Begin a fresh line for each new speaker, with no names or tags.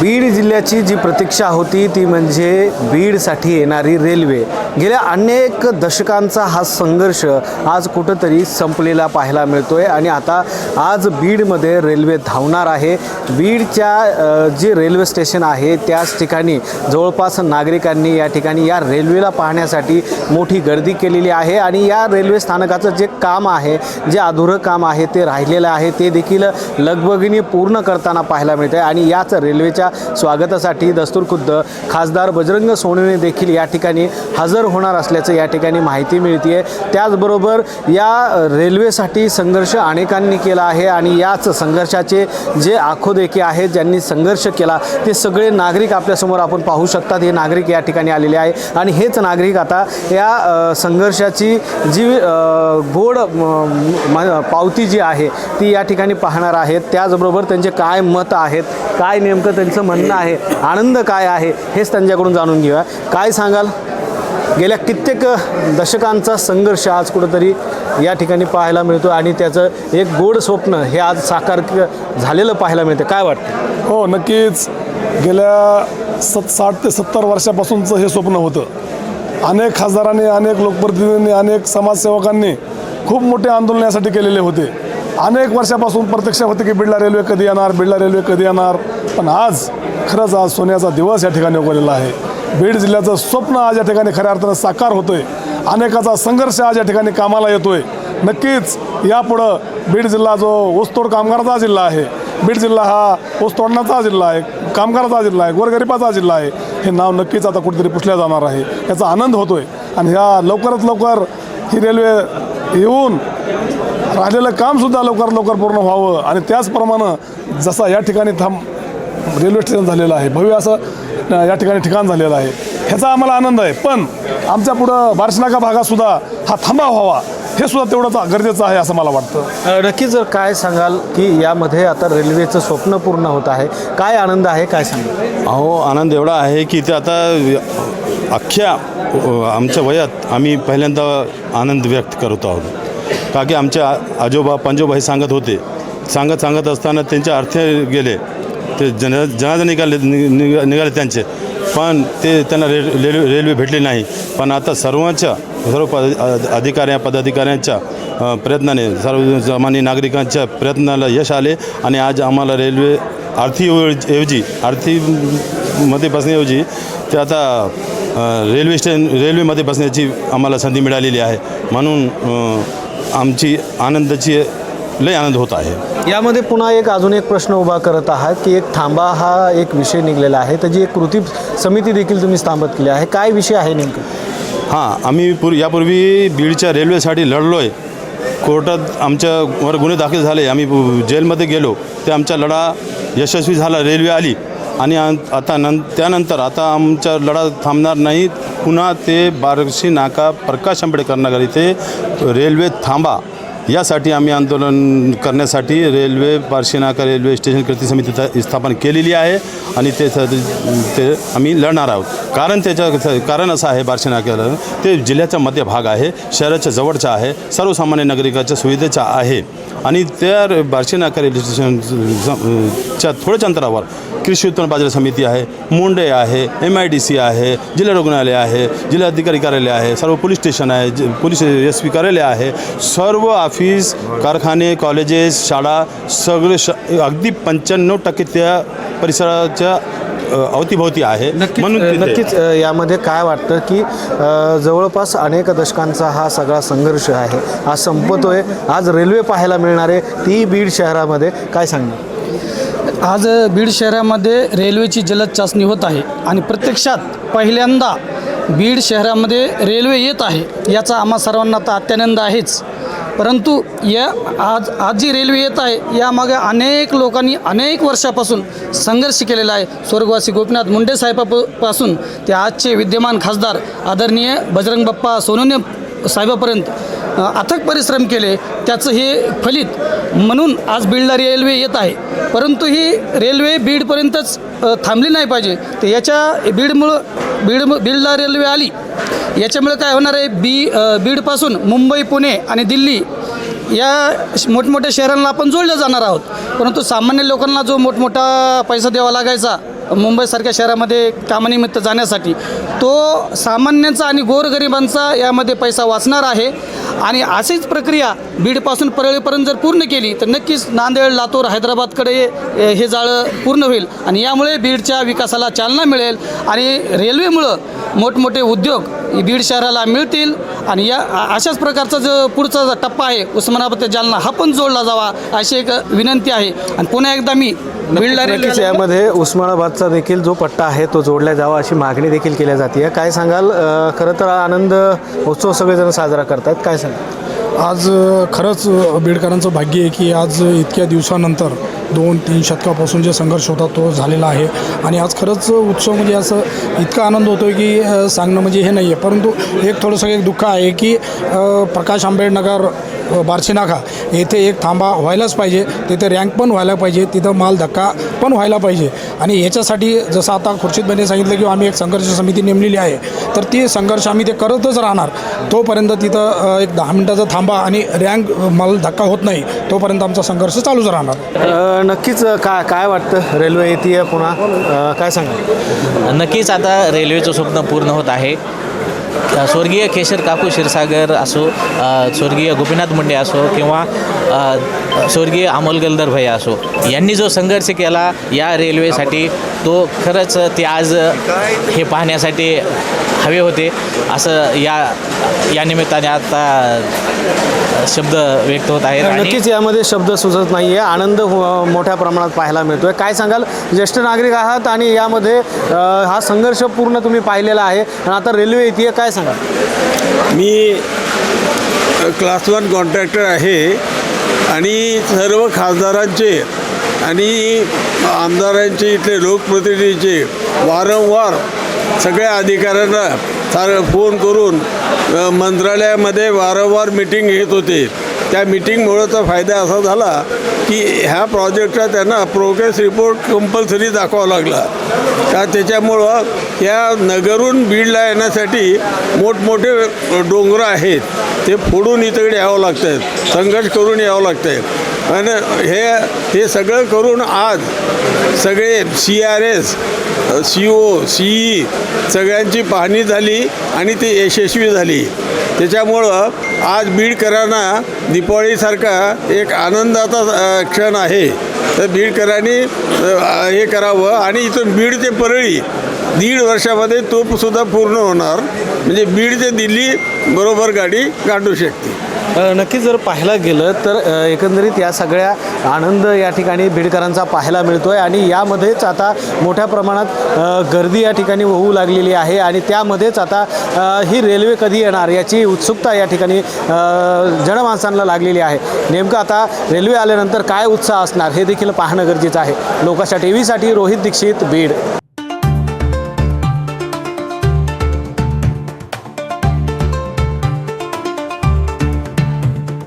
बीड जिल्ह्याची जी प्रतीक्षा होती ती म्हणजे बीडसाठी येणारी रेल्वे. गेल्या अनेक दशकांचा हा संघर्ष आज कुठंतरी संपलेला पाहायला मिळतो आहे आणि आता आज बीडमध्ये रेल्वे धावणार आहे. बीडच्या जे रेल्वे स्टेशन आहे त्याच ठिकाणी जवळपास नागरिकांनी या ठिकाणी या रेल्वेला पाहण्यासाठी मोठी गर्दी केलेली आहे आणि या रेल्वे स्थानकाचं जे काम आहे जे अधुरं काम आहे ते राहिलेलं आहे ते देखील लगबगीने पूर्ण करताना पाहायला मिळतं आहे आणि याच रेल्वेच्या स्वागतासाठी दस्तूरखुद्द खासदार बजरंग सोनवणे देखील या ठिकाणी हजर होणार असल्याचं या ठिकाणी माहिती मिळते त्याचबरोबर या रेल्वेसाठी संघर्ष अनेकांनी केला आहे आणि याच संघर्षाचे जे आखोदेखे आहेत ज्यांनी संघर्ष केला ते सगळे नागरिक आपल्यासमोर आपण पाहू शकतात. हे नागरिक या ठिकाणी आलेले आहे आणि हेच नागरिक आता या संघर्षाची जी गोड म, पावती जी आहे ती या ठिकाणी पाहणार आहेत. त्याचबरोबर त्यांचे काय मत आहेत काय नेमकं त्यांचे म्हणणं आहे आनंद काय आहे हेच त्यांच्याकडून जाणून घेऊया. काय सांगाल? गेल्या कित्येक दशकांचा संघर्ष आज कुठंतरी या ठिकाणी पाहायला मिळतो आणि त्याचं एक गोड स्वप्न हे आज साकार झालेलं पाहायला मिळतं काय वाटतं?
हो नक्कीच. गेल्या सत साठ ते सत्तर वर्षापासूनचं हे स्वप्न होतं. अनेक खासदारांनी अनेक लोकप्रतिनिधींनी अनेक समाजसेवकांनी खूप मोठे आंदोलन यासाठी केलेले होते. अनेक वर्षापासून प्रत्यक्ष होते की बिडला रेल्वे कधी येणार बिडला रेल्वे कधी येणार पण आज खरंच आज सोन्याचा दिवस या ठिकाणी उगवलेला आहे. बीड जिल्ह्याचं स्वप्न आज या ठिकाणी खऱ्या अर्थानं साकार होतोय. अनेकाचा संघर्ष आज या ठिकाणी कामाला येतोय. नक्कीच यापुढं बीड जिल्हा जो ऊसतोड कामगाराचा जिल्हा आहे बीड जिल्हा हा ऊस तोडण्याचा जिल्हा आहे कामगाराचा जिल्हा आहे गोरगरिबाचा जिल्हा आहे हे नाव नक्कीच आता कुठेतरी पुसल्या जाणार आहे. याचा आनंद होतोय. आणि ह्या लवकरात लवकर ही रेल्वे येऊन राहिलेलं कामसुद्धा लवकर लवकर पूर्ण व्हावं आणि त्याचप्रमाणे जसा या ठिकाणी थांब रेल्वे स्टेशन झालेलं आहे भव्य असं या ठिकाणी ठिकाण झालेलं आहे. ह्याचा आम्हाला आनंद आहे. पण आमच्या पुढं बार्शनाका भागातसुद्धा हा थांबा व्हावा हे सुद्धा तेवढंच गरजेचं आहे असं मला वाटतं.
अ, नक्कीच जर काय सांगाल की यामध्ये आता रेल्वेचं स्वप्न पूर्ण होत आहे काय आनंद आहे काय सांगाल?
अहो आनंद एवढा आहे की ते आता अख्ख्या आमच्या वयात आम्ही पहिल्यांदा आनंद व्यक्त करत आहोत. का की आमच्या आजोबा पंजोबा हे सांगत होते. सांगत सांगत असताना त्यांचे अर्थ गेले. ते जन जनाजा निघाले नि- निघा- निघाले त्यांचे. पण ते त्यांना रे रेल्वे रेल्वे भेटली नाही. पण आता सर्वांच्या सर्व पद अधिकाऱ्या पदाधिकाऱ्यांच्या प्रयत्नाने सर्वसामान्य नागरिकांच्या प्रयत्नाला यश आले आणि आज आम्हाला रेल्वे आरती ऐवजी आरतीमध्ये बसण्याऐवजी ते आता रेल्वे स्टेशन रेल्वेमध्ये बसण्याची आम्हाला संधी मिळालेली आहे. म्हणून आमची आनंदाची लय आनंद होत आहे.
यामध्ये पुन्हा एक अजून एक प्रश्न उभा करत आहात की एक थांबा हा एक विषय निघलेला आहे. त्याची एक कृती समिती देखील तुम्ही स्थापित केली आहे. काय विषय आहे नेमकं?
हां आम्ही पूर यापूर्वी बीडच्या रेल्वेसाठी लढलो आहे कोर्टात आमच्यावर गुन्हे दाखल झाले. आम्ही जेलमध्ये गेलो. ते आमचा लढा यशस्वी झाला. रेल्वे आली. आणि आता नं त्यानंतर आता आमचा लढा थांबणार नाही. पुन्हा ते बार्शी नाका प्रकाश आंबेडकर नगर इथे रेल्वे थांबा. यासाठी आम्ही आंदोलन करण्यासाठी रेल्वे पारशीनाका रेल्वे स्टेशन कृती समिती त- स्थापन केलेली आहे आणि ते ते आम्ही लढणार आहोत. कारण त्याच्या कारण असं आहे बार्शीनाक्याला ते जिल्ह्याचा मध्य भाग आहे शहराच्या जवळचा आहे सर्वसामान्य नागरिकाच्या सुविधेचा आहे. आणि त्या बार्शीनाका रेल्वे स्टेशन च्या थोड्याच अंतरावर कृषी उत्पन्न बाजार समिती आहे मुंडे आहे एम आय डी सी आहे जिल्हा रुग्णालय आहे जिल्हाधिकारी कार्यालय आहे सर्व पोलीस स्टेशन आहे ज- पोलीस एस पी कार्यालय आहे सर्व ऑफिस कारखाने कॉलेजेस शाळा सगळे श अगदी पंच्याण्णव टक्के त्या परिसराच्या अवतीभोवती आहे. म्हणून
नक्कीच यामध्ये काय वाटतं की जवळपास अनेक दशकांचा हा सगळा संघर्ष आहे. आज संपतोय. आज रेल्वे पाहायला मिळणार आहे. ती बीड शहरामध्ये काय सांगणार?
आज बीड शहरामध्ये रेल्वेची जलद चाचणी होत आहे आणि प्रत्यक्षात पहिल्यांदा बीड शहरामध्ये रेल्वे येत आहे. याचा आम्हा सर्वांना तर अत्यानंद आहेच. परंतु या आज आज जी रेल्वे येत आहे यामागे अनेक लोकांनी अनेक वर्षापासून संघर्ष केलेला आहे. स्वर्गवासी गोपीनाथ मुंडे साहेबापासून ते आजचे विद्यमान खासदार आदरणीय बजरंग बाप्पा सोनवणे साहेबापर्यंत अथक परिश्रम केले. त्याचं हे फलित म्हणून आज बीडला रेल्वे येत आहे. परंतु ही रेल्वे बीडपर्यंतच थांबली नाही पाहिजे. तर याच्या बीडमुळं बीड बीडला रेल्वे आली. याच्यामुळे काय होणार आहे? बी बीडपासून मुंबई पुणे आणि दिल्ली या श- मोठमोठ्या शहरांना आपण जोडलं जाणार आहोत. परंतु सामान्य लोकांना जो मोठमोठा पैसा द्यावा लागायचा मुंबईसारख्या शहरामध्ये कामानिमित्त जाण्यासाठी तो सामान्यांचा आणि गोरगरिबांचा यामध्ये पैसा वाचणार आहे. आणि अशीच प्रक्रिया बीडपासून परळीपर्यंत जर पूर्ण केली तर नक्कीच नांदेड लातूर हैदराबादकडे हे जाळं पूर्ण होईल. आणि यामुळे बीडच्या विकासाला चालना मिळेल. आणि रेल्वेमुळं मोठमोठे उद्योग बीड शहराला मिळतील. आणि या अशाच प्रकारचा जो पुढचा टप्पा आहे उस्मानाबाद ते जालना हा पण जोडला जावा अशी एक विनंती आहे. आणि पुन्हा एकदा मी
नक्कीच यामध्ये उस्मानाबादचा देखील जो पट्टा आहे तो जोडला जावा अशी मागणी देखील केली जाते काय सांगाल? खरं तर आनंद उत्सव सगळेजण साजरा करतात. काय सांगाल?
आज खरंच अ, बीडकरांचं भाग्य आहे की आज इतक्या दिवसानंतर दोन तीन शतकापासून जे संघर्ष होता तो झालेला आहे. आणि आज खरंच उत्सव म्हणजे असं इतका आनंद होतो आहे की सांगणं म्हणजे हे नाही आहे परंतु एक थोडंसं एक दुःख आहे की प्रकाश आंबेडनगर बार्शीनाका. येथे एक थांबा व्हायलाच पाहिजे. तिथे रँक पण व्हायला पाहिजे. तिथं माल धक्का पण व्हायला पाहिजे. आणि याच्यासाठी जसं आता खुर्शीदबाईंनी सांगितलं की आम्ही एक संघर्ष समिती नेमलेली आहे. तर ती संघर्ष आम्ही ते करतच राहणार. तोपर्यंत तिथं एक दहा मिनटाचा थांबा आणि रँक माल धक्का होत नाही. तोपर्यंत आमचा संघर्ष चालूच राहणार.
नक्कीच काय काय वाटतं? रेल्वे येते पुन्हा. काय सांगाल?
नक्कीच आता रेल्वेचं स्वप्न पूर्ण होत आहे. स्वर्गीय केशर काकू क्षीरसागर असो स्वर्गीय गोपीनाथ मुंडे असो किंवा स्वर्गीय अमोल गलदर भैया असो यांनी जो संघर्ष केला या रेल्वेसाठी तो खरंच ते आज हे पाहण्यासाठी हवे होते. असं या या निमित्ताने आता शब्द व्यक्त होत आहेत.
नक्कीच यामध्ये शब्द सुचत नाही आहे आनंद हो- मोठ्या प्रमाणात पाहायला मिळतोय. काय सांगाल? ज्येष्ठ नागरिक आहात आणि यामध्ये हा संघर्ष पूर्ण तुम्ही पाहिलेला आहे. आणि आता रेल्वे येते काय सांगाल?
मी क्लास वन कॉन्ट्रॅक्टर आहे. आणि सर्व खासदारांचे आणि आमदारांचे इथले लोकप्रतिनिधीचे वारंवार सगळ्या अधिकाऱ्यांना सार फोन करून मंत्रालयामध्ये वारंवार मिटिंग घेत होते. त्या मिटिंगमुळेचा फायदा असा झाला की ह्या प्रोजेक्टचा त्यांना प्रोग्रेस रिपोर्ट कंपल्सरी दाखवावा लागला. का त्याच्यामुळं या नगरून बीडला येण्यासाठी मोठमोठे डोंगरं आहेत. ते फोडून इकडे यावं लागतं संघर्ष करून यावं लागतं आणि हे हे सगळं करून आज सगळे C R S C O C E सगळ्यांची पाहणी झाली आणि ती यशस्वी झाली. त्याच्यामुळं आज बीडकरांना दीपावळीसारखा एक आनंदाचा क्षण आहे. तर बीडकरांनी हे करावं आणि इथून बीड ते परळी दीड वर्षामध्ये तोपसुद्धा पूर्ण होणार. म्हणजे बीड ते दिल्ली बरोबर गाडी गाठू शकते.
नक्की नक्कीच जर पाहायला गेलं तर एकंदरीत या सगळ्या आनंद या ठिकाणी बीडकरांचा पाहायला मिळतो आहे आणि यामध्येच आता मोठ्या प्रमाणात गर्दी या ठिकाणी होऊ लागलेली आहे आणि त्यामध्येच आता ही रेल्वे कधी येणार याची उत्सुकता या ठिकाणी अ, जनमानसांना लागलेली आहे. नेमकं आता रेल्वे आल्यानंतर काय उत्साह असणार हे देखील पाहणं गरजेचं आहे. लोकांच्या टी व्हीसाठी रोहित दीक्षित बीड.